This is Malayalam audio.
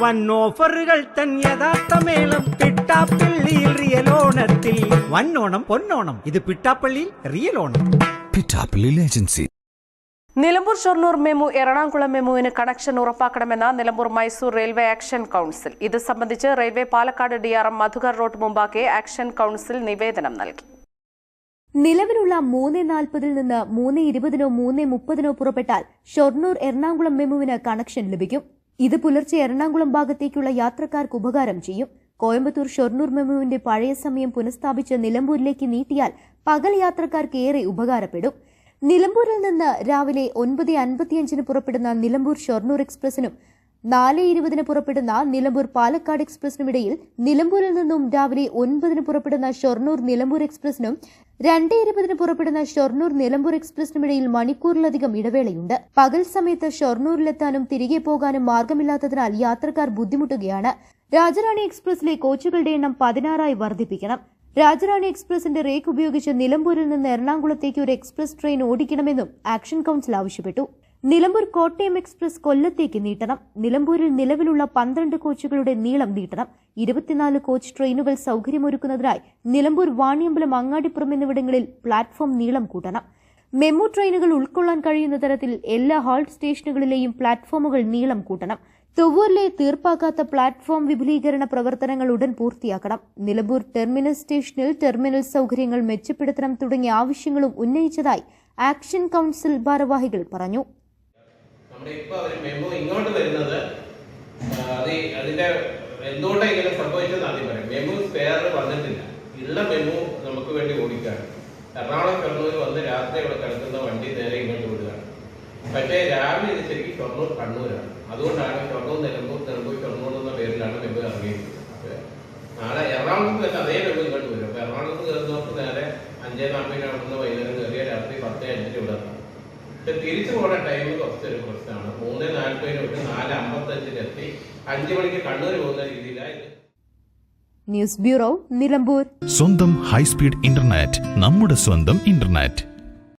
വൻ ഓഫറുകൾ തൻ യഥാർത്ഥ മേളം പിട്ടാപ്പള്ളിയിൽ റിയൽ ഓണത്തിൽ. വന്നോണം പൊന്നോണം ഇത് പിട്ടാപ്പള്ളിയിൽ real Onam. Pittappally agency Nilambur Shoranur MEMU Ernakulam മെമുവിന് connection ഉറപ്പാക്കണമെന്ന Nilambur Mysore railway action council ഇത് സംബന്ധിച്ച് railway Palakkad DRM Madhukar road മുമ്പാകെ ആക്ഷൻ കൗൺസിൽ നിവേദനം നൽകി. നിലവിലുള്ള മൂന്ന് നാൽപ്പതിൽ നിന്ന് മൂന്ന് ഇരുപതിനോ മൂന്ന് മുപ്പതിനോ പുറപ്പെട്ടാൽ ഷൊർണൂർ എറണാകുളം മെമുവിന് കണക്ഷൻ ലഭിക്കും. ഇത് പുലർച്ചെ എറണാകുളം ഭാഗത്തേക്കുള്ള യാത്രക്കാർക്ക് ഉപകാരം ചെയ്യും. കോയമ്പത്തൂർ ഷൊർണൂർ മെമുവിന്റെ പഴയ സമയം പുനഃസ്ഥാപിച്ച് നിലമ്പൂരിലേക്ക് നീട്ടിയാൽ പകൽ യാത്രക്കാർക്ക് ഏറെ ഉപകാരപ്പെടും. നിലമ്പൂരിൽ നിന്ന് രാവിലെ ഒൻപത് അൻപത്തിയഞ്ചിന് പുറപ്പെടുന്ന നിലമ്പൂർ ഷൊർണൂർ എക്സ്പ്രസിനും നാല് ഇരുപതിന് പുറപ്പെടുന്ന നിലമ്പൂർ പാലക്കാട് എക്സ്പ്രസിനുമിടയിൽ നിലമ്പൂരിൽ നിന്നും രാവിലെ ഒൻപതിന് പുറപ്പെടുന്ന ഷൊർണൂർ നിലമ്പൂർ എക്സ്പ്രസിനും രണ്ട് ഇരുപതിന് പുറപ്പെടുന്ന ഷൊർണൂർ നിലമ്പൂർ എക്സ്പ്രസിനുമിടയിൽ മണിക്കൂറിലധികം ഇടവേളയുണ്ട്. പകൽ സമയത്ത് ഷൊർണൂരിലെത്താനും തിരികെ പോകാനും മാർഗമില്ലാത്തതിനാൽ യാത്രക്കാർ ബുദ്ധിമുട്ടുകയാണ്. രാജറാണി എക്സ്പ്രസിലെ കോച്ചുകളുടെ എണ്ണം പതിനാറായി വർദ്ധിപ്പിക്കണം. രാജറാണി എക്സ്പ്രസിന്റെ റേക്ക് ഉപയോഗിച്ച് നിലമ്പൂരിൽ നിന്ന് എറണാകുളത്തേക്ക് ഒരു എക്സ്പ്രസ് ട്രെയിൻ ഓടിക്കണമെന്നും ആക്ഷൻ കൌൺസിൽ ആവശ്യപ്പെട്ടു. നിലമ്പൂർ കോട്ടയം എക്സ്പ്രസ് കൊല്ലത്തേക്ക് നീട്ടണം. നിലമ്പൂരിൽ നിലവിലുള്ള പന്ത്രണ്ട് കോച്ചുകളുടെ നീളം നീട്ടണം. ഇരുപത്തിനാല് കോച്ച് ട്രെയിനുകൾ സൗകര്യമൊരുക്കുന്നതിനായി നിലമ്പൂർ വാണിയമ്പലം അങ്ങാടിപ്പുറം എന്നിവിടങ്ങളിൽ പ്ലാറ്റ്ഫോം നീളം കൂട്ടണം. മെമു ട്രെയിനുകൾ ഉൾക്കൊള്ളാൻ കഴിയുന്ന തരത്തിൽ എല്ലാ ഹാൾട്ട് സ്റ്റേഷനുകളിലെയും പ്ലാറ്റ്ഫോമുകൾ നീളം കൂട്ടണം. തൊവൂരിലെ തീർപ്പാക്കാത്ത പ്ലാറ്റ്ഫോം വിപുലീകരണ പ്രവർത്തനങ്ങൾ ഉടൻ പൂർത്തിയാക്കണം. നിലമ്പൂർ ടെർമിനൽ സ്റ്റേഷനിൽ ടെർമിനൽ സൗകര്യങ്ങൾ മെച്ചപ്പെടുത്തണം തുടങ്ങിയ ആവശ്യങ്ങളും ഉന്നയിച്ചതായി ആക്ഷൻ കൌൺസിൽ ഭാരവാഹികൾ പറഞ്ഞു. നമ്മുടെ ഇപ്പൊ ഒരു മെമ്മോ ഇങ്ങോട്ട് വരുന്നത് അതിന്റെ എന്തുകൊണ്ടാണ് ഇങ്ങനെ സംഭവിച്ചതെന്ന് ആദ്യം പറയാം മെമ്മു സ്പെയർ വന്നിട്ടില്ല. ഉള്ള മെമ്മു നമുക്ക് വേണ്ടി ഓടിക്കുകയാണ് എറണാകുളം കണ്ണൂര് വന്ന് രാത്രി ഇവിടെ കിടക്കുന്ന വണ്ടി നേരെ ഇങ്ങോട്ട് വിടുകയാണ്. പക്ഷേ രാവിലെ ഇത് ശരിക്കും ഷൊർണൂർ കണ്ണൂരാണ്. അതുകൊണ്ടാണ് ഷൊർണൂർ നിലമ്പൂർ നിലമ്പൂർ ഷൊർണൂർ എന്ന പേരിലാണ് മെമ്പു അപ്പൊ നാളെ എറണാകുളത്ത് വരുന്ന അതേ മെമ്പു ഇങ്ങോട്ട് വരും. അപ്പൊ എറണാകുളത്ത് കയറുന്നവർക്ക് നേരെ അഞ്ചേ നാൽപ്പതിന് അവിടുന്ന് വൈകുന്നേരം കയറിയ രാത്രി പത്തേ അഞ്ചിന് ഇവിടെ തിരിച്ചു പോണ ടൈം കുറച്ചൊരു പ്രശ്നമാണ്. മൂന്ന് നാൽപ്പതിന് തൊട്ട് നാല് അമ്പത്തഞ്ചിലെത്തി അഞ്ചു മണിക്ക് കണ്ണൂർ പോകുന്ന രീതിയിലാണ് ഇത്. News bureau Nilambur. സ്വന്തം ഹൈസ്പീഡ് ഇന്റർനെറ്റ് നമ്മുടെ സ്വന്തം ഇന്റർനെറ്റ്.